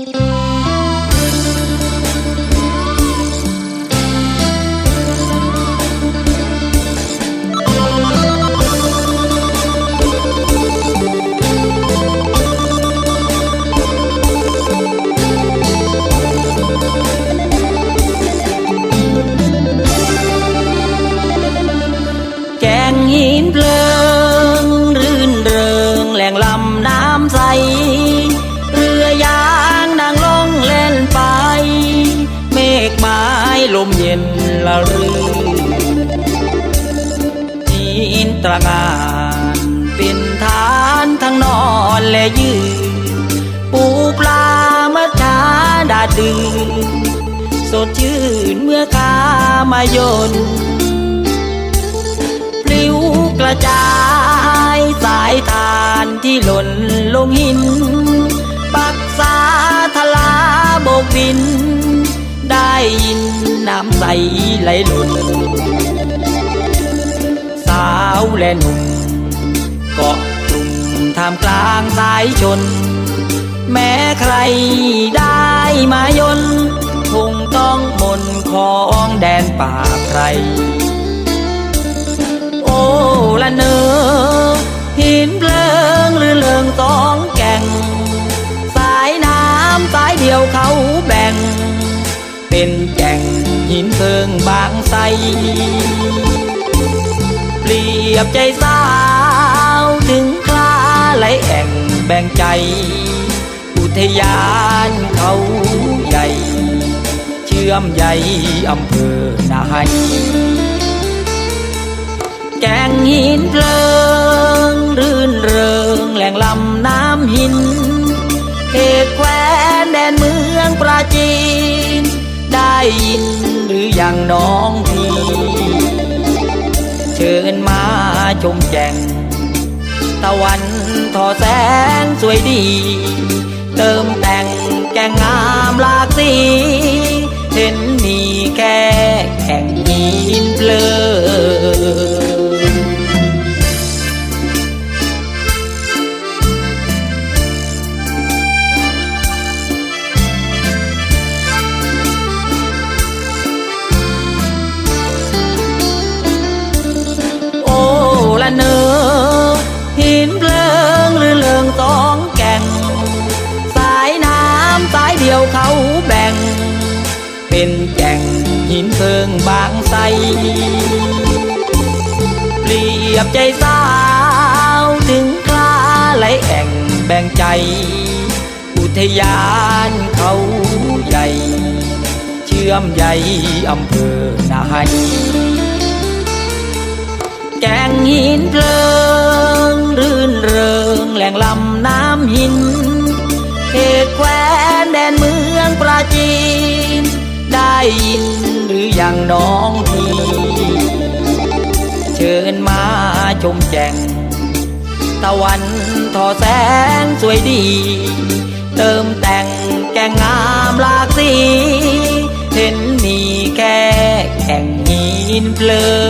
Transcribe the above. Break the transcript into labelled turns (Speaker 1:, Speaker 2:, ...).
Speaker 1: Thank you. รือหินตระงานเป็นฐานทั้งนอนและยืนปูปลาเมื่อช้าดาดื่นสดชื่นเมื่อขามายนปลิวกระจายสายทานที่หล่นลงหิน ปักษาทลาโบกบิน ได้ยินำใสไหลหล่นสาวและหนุ่มเกาะกลุ่มท่ามกลางสายชน แม้ใครได้มายนคงต้องมนของแดนป่าไพรโอ้ละเนอหินเพลิงหรือเลิงสองแก่ง สายน้ำสายเดียวเขาแบ่ง เป็น หินเพิงบางไทรเปรียบใจสาวถึงคลาไหลแอ่งแบ่งใจ อุทยานเขาใหญ่ เชื่อมใยอำเภอนาไฮแกงหินเพลิง รื่นเริงแหล่งลำน้ำหินเขตแคว้นแดนเมืองปราจีน ยินหรืออย่างน้องพี่เชิญมาชมแจงตะวันทอแสงสวยดี เติมแต่งแกงงามหลากสี เห็นมีแค่แข่งยินเพลิน ยเดียวเขาแบ่ง เป็นแก่งหินเพิงบางไทรเปรียบใจสาวถึงคลาไหลแอ่งแบ่งใจ อุทยานเขาใหญ่ เชื่อมใยอำเภอนาไฮแกงหินเพลิงรื่นเริงแหล่งลำน้ำหินเขตแควน ดนเมืองปราจีน ได้ยินหรืออยังน้องพี่เชิญมาชมแจง ตะวันทอแสงสวยดี เติมแต่งแกงงามหลากสี เห็นมีแค่แข่งหินเพลิง